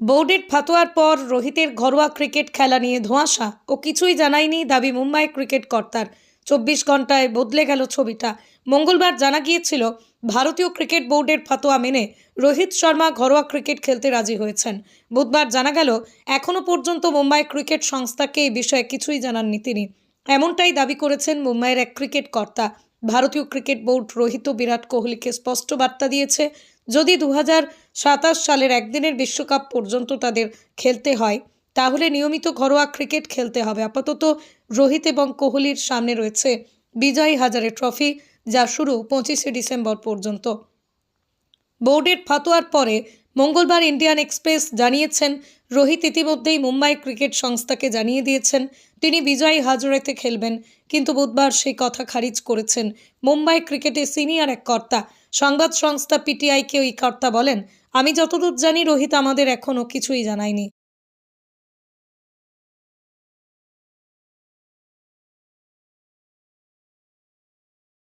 বোর্ডের ফাতোয়ার পর রোহিতের ঘরোয়া ক্রিকেট খেলা নিয়ে ধোঁয়াশা ও কিছুই জানায়নি দাবি মুম্বাই ক্রিকেট কর্তার। চব্বিশ ঘন্টায় বদলে গেল ছবিটা। মঙ্গলবার জানা গিয়েছিল, ভারতীয় ক্রিকেট বোর্ডের ফাতোয়া মেনে রোহিত শর্মা ঘরোয়া ক্রিকেট খেলতে রাজি হয়েছেন। বুধবার জানা গেল, এখনও পর্যন্ত মুম্বাই ক্রিকেট সংস্থাকে এই বিষয়ে কিছুই জানাননি তিনি। এমনটাই দাবি করেছেন মুম্বাইয়ের এক ক্রিকেট কর্তা। ভারতীয় ক্রিকেট বোর্ড রোহিত বিরাট কোহলিকে স্পষ্ট বার্তা দিয়েছে, যদি দু সালের একদিনের বিশ্বকাপ পর্যন্ত তাদের খেলতে হয়, তাহলে নিয়মিত ঘরোয়া ক্রিকেট খেলতে হবে। আপাতত রোহিত এবং কোহলির সামনে রয়েছে বিজয় হাজারে ট্রফি, যা শুরু পঁচিশে ডিসেম্বর পর্যন্ত। বোর্ডের ফাতোয়ার পরে মঙ্গলবার ইন্ডিয়ান এক্সপ্রেস জানিয়েছেন, রোহিত ইতিমধ্যেই মুম্বাই ক্রিকেট সংস্থাকে জানিয়ে দিয়েছেন, তিনি বিজয়ী হাজরেতে খেলবেন, কিন্তু বুধবার সেই কথা খারিজ করেছেন মুম্বাই ক্রিকেটে সিনিয়র এক কর্তা। সংবাদ সংস্থা পিটিআইকে ওই কর্তা বলেন, আমি যতদূর জানি রোহিত আমাদের এখনও কিছুই জানায়নি।